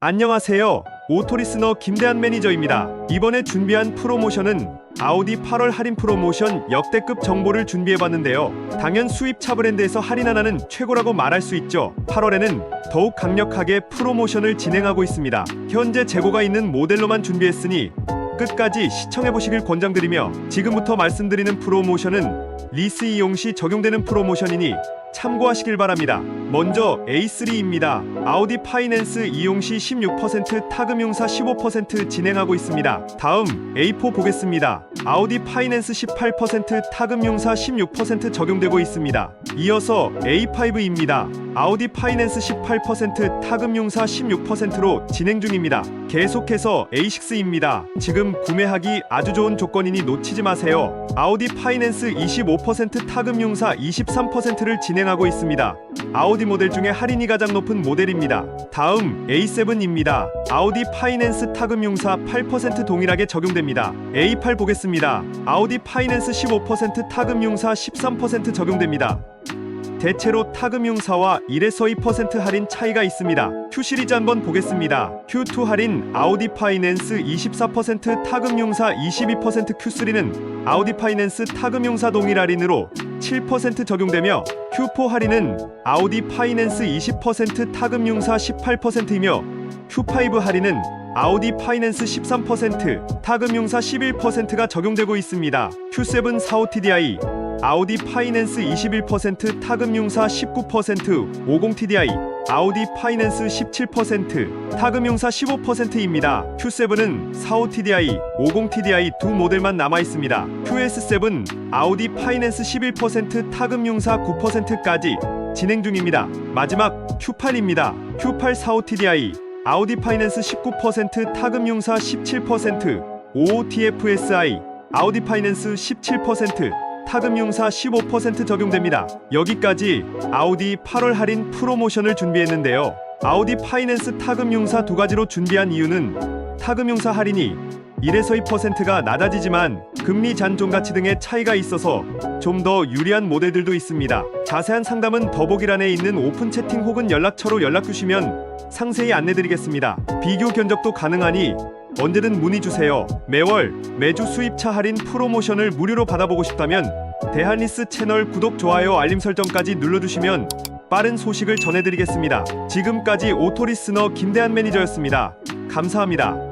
안녕하세요. 오토리스너 김대한 매니저입니다. 이번에 준비한 프로모션은 아우디 8월 할인 프로모션 역대급 정보를 준비해봤는데요. 당연 수입차 브랜드에서 할인 하나는 최고라고 말할 수 있죠. 8월에는 더욱 강력하게 프로모션을 진행하고 있습니다. 현재 재고가 있는 모델로만 준비했으니 끝까지 시청해보시길 권장드리며 지금부터 말씀드리는 프로모션은 리스 이용 시 적용되는 프로모션이니 참고하시길 바랍니다. 먼저 A3입니다. 아우디 파이낸스 이용 시 16% 타금융사 15% 진행하고 있습니다. 다음 A4 보겠습니다. 아우디 파이낸스 18% 타금융사 16% 적용되고 있습니다. 이어서 A5입니다. 아우디 파이낸스 18% 타금융사 16%로 진행 중입니다. 계속해서 A6입니다. 지금 구매하기 아주 좋은 조건이니 놓치지 마세요. 아우디 파이낸스 25% 타금융사 23%를 진행 하고 있습니다. 아우디 모델 중에 할인이 가장 높은 모델입니다. 다음 A7입니다. 아우디 파이낸스 타금융사 8% 동일하게 적용됩니다. A8 보겠습니다. 아우디 파이낸스 15% 타금융사 13% 적용됩니다. 대체로 타금융사와 1에서 2% 할인 차이가 있습니다. Q 시리즈 한번 보겠습니다. Q2 할인 아우디 파이낸스 24% 타금융사 22% Q3는 아우디 파이낸스 타금융사 동일 할인으로 7% 적용되며 Q4 할인은 아우디 파이낸스 20% 타금융사 18%이며 Q5 할인은 아우디 파이낸스 13%, 타금융사 11%가 적용되고 있습니다. Q7 45 TDI, 아우디 파이낸스 21%, 타금융사 19%, 50 TDI, 아우디 파이낸스 17%, 타금융사 15%입니다. Q7은 45 TDI, 50 TDI 두 모델만 남아 있습니다. QS7 아우디 파이낸스 11%, 타금융사 9%까지 진행 중입니다. 마지막 Q8입니다. Q8 45 TDI 아우디 파이낸스 19%, 타금융사 17%, OOTFSI, 아우디 파이낸스 17%, 타금융사 15% 적용됩니다. 여기까지 아우디 8월 할인 프로모션을 준비했는데요. 아우디 파이낸스 타금융사 두 가지로 준비한 이유는 타금융사 할인이 1에서 2%가 낮아지지만 금리 잔존 가치 등의 차이가 있어서 좀 더 유리한 모델들도 있습니다. 자세한 상담은 더보기란에 있는 오픈 채팅 혹은 연락처로 연락 주시면 상세히 안내드리겠습니다. 비교 견적도 가능하니 언제든 문의 주세요. 매월 매주 수입차 할인 프로모션을 무료로 받아보고 싶다면 대한리스 채널 구독 좋아요 알림 설정까지 눌러주시면 빠른 소식을 전해드리겠습니다. 지금까지 오토리스너 김대한 매니저였습니다. 감사합니다.